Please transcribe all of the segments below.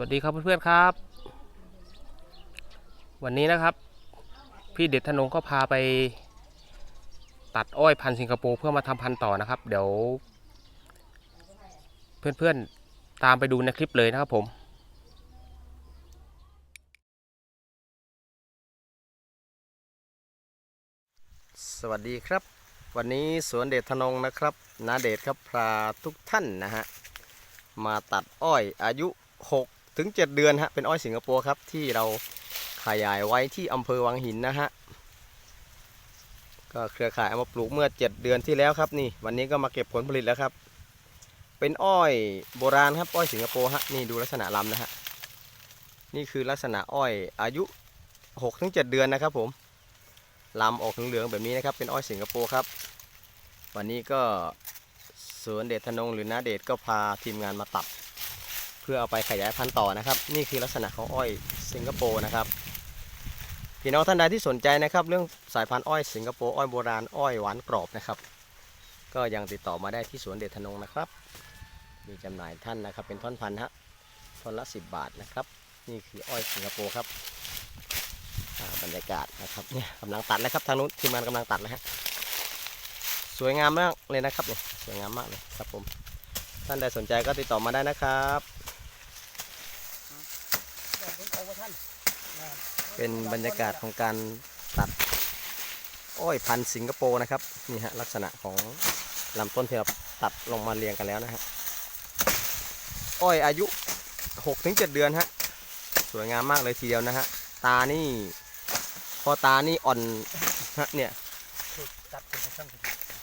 วัสดีครับเพื่อนๆครับ วันนี้นะครับ พี่เด็ดธนงก็พาไป ตัดอ้อยพันธุ์สิงคโปร์เพื่อมาทำพันธุ์ต่อนะครับ เดี๋ยว เพื่อนๆตามไปดูในคลิปเลยนะครับผมสวัสดีครับ วันนี้สวนเดชธนงนะครับนาเดชครับพาทุกท่านนะฮะมาตัดอ้อยอายุ 6 ถึง 7 เดือนฮะเป็นอ้อยสิงคโปร์ครับ ที่เราขยายไว้ที่อำเภอวังหินนะฮะก็เครือข่ายเอามาปลูกเมื่อ 7 เดือนที่แล้วครับนี่ วันนี้ก็มาเก็บผลผลิตแล้วครับ เป็นอ้อยโบราณครับอ้อยสิงคโปร์ฮะนี่ดูลักษณะลำนะฮะนี่คือลักษณะอ้อยอายุ6ถึง7เดือนนะครับผมลำออกเหลืองๆแบบนี้นะครับ เป็นอ้อยสิงคโปร์ครับ วันนี้ก็สวนเดชธนงหรือน้าเดชก็พาทีมงานมาตัด พื่อเอาไปขยายพันธุ์ต่อนะครับ นี่คือลักษณะของอ้อยสิงคโปร์นะครับพี่น้องท่านใดที่สนใจนะครับ เรื่องสายพันธุ์อ้อยสิงคโปร์อ้อยโบราณอ้อยหวานกรอบนะครับ ก็ยังติดต่อมาได้ที่สวนเดชธนงนะครับ มีจำหน่ายท่านนะครับ เป็นท่อนพันธุ์ฮะท่อนละ 10 บาทนะครับ นี่คืออ้อยสิงคโปร์ครับบรรยากาศนะครับเนี่ยกำลังตัดนะครับทางนู้นทีมงานกำลังตัดนะฮะสวยงามมากเลยนะครับเนี่ยสวยงามมากเลยครับผมท่านใดสนใจก็ติดต่อมาได้นะครับ เป็นบรรยากาศของการตัดอ้อยพันธุ์สิงคโปร์นะครับนี่ฮะลักษณะของลำต้นที่เราตัดลงมาเรียงกันแล้วนะฮะอ้อยอายุ 6-7 เดือนฮะสวยงามมากเลยทีเดียวนะฮะตานี่พอตานี่อ่อนฮะเนี่ย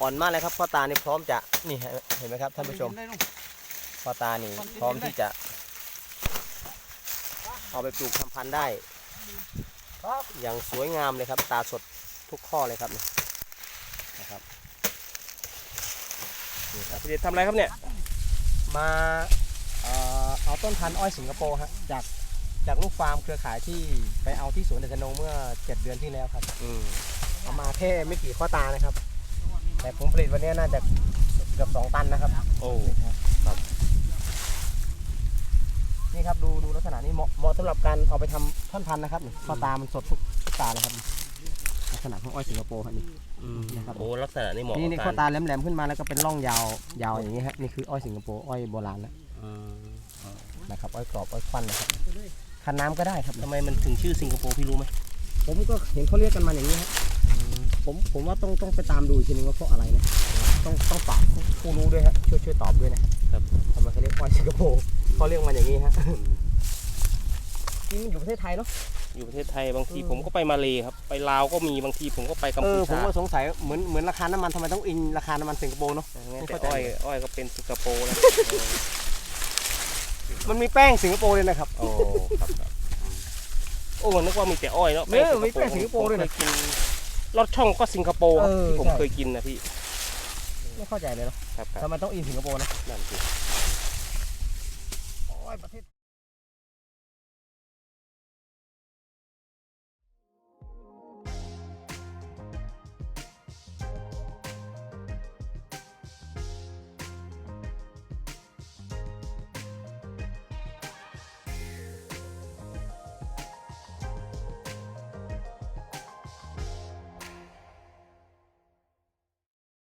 อ่อนมากเลยครับพ่อตานี่พร้อมจะนี่ฮะเห็นไหมครับท่านผู้ชมพ่อตานี่พร้อมที่จะ เอาไปปลูกทำพันธุ์ได้ อย่างสวยงามเลยครับ ตาสดทุกข้อเลยครับนี่นะครับนี่ครับพี่เดชทำอะไรครับเนี่ยมาเอ่อเอาต้นพันธุ์อ้อยสิงคโปร์ฮะจากจากลูกฟาร์มเครือข่ายที่ไปเอาที่สวนเดชนงเมื่อ 7 เดือนที่แล้วครับเอามาแค่ไม่กี่ข้อตานะครับ แต่ผลผลิตวันนี้น่าจะเกือบสองตันนะครับ โอ้ครับ นี่ครับดูดูลักษณะนี้เหมาะเหมาะสำหรับการเอาไปทำท่อนพันธุ์นะครับนี่ข้อตามันสดทุกทุกตาเลยครับลักษณะของอ้อยสิงคโปร์ครับนี่ นะครับ โอ้ลักษณะนี้เหมาะนี่กับนี่กาข้อรตาแหลมๆขึ้นมาแล้วก็เป็นร่องยาวยาวอย่างนี้ฮะนี่คืออ้อยสิงคโปร์อ้อยโบราณแล้วอืมนะครับอ้อยกรอบอ้อยควันนะครับคันน้ำก็ได้ครับ ทำไมมันถึงชื่อสิงคโปร์พี่รู้ไหมผมก็เห็นเขาเรียกกันมาอย่างนี้ฮะผมผมว่าต้องต้องไปตามดูอีกทีนึงว่าเพราะอะไรนะ ต้องต้องฝากผู้ผู้รู้ด้วยฮะช่วยช่วยตอบด้วยนะครับทำไมเขาเรียกอ้อยสิงคโปร์ เขาเรียกมันอย่างนี้ฮะจริงมันอยู่ประเทศไทยเนาะ อยู่ประเทศไทยบางทีเออผมก็ไปมาเลครับ ไปลาวก็มีบางทีผมก็ไปกัมเอพูอผมชาก็สงสัยเหมือนเหมือนราคาน้ำมันทำไมต้องอิงราคาน้ำมันสิงคโปร์เนาะงั้นไม่แต่เข้าใจอ้อยอ้อยก็เป็นสิงคโปร์แล้วมันมีแป้งสิงคโปร์เลยนะครับ โอ้ครับครับโอ้นึกว่ามีแต่อ้อยเนาะเออมีแป้งสิงคโปร์ด้วยนะผมเคยกินรสช่องก็สิงคโปร์ครับเออที่ผมใช่ เคยกินนะพี่ไม่เข้าใจเลยเนาะครับคทำรับไมต้องอิงสิงคโปร์นะนั่นสิ โอ้ยประเทศ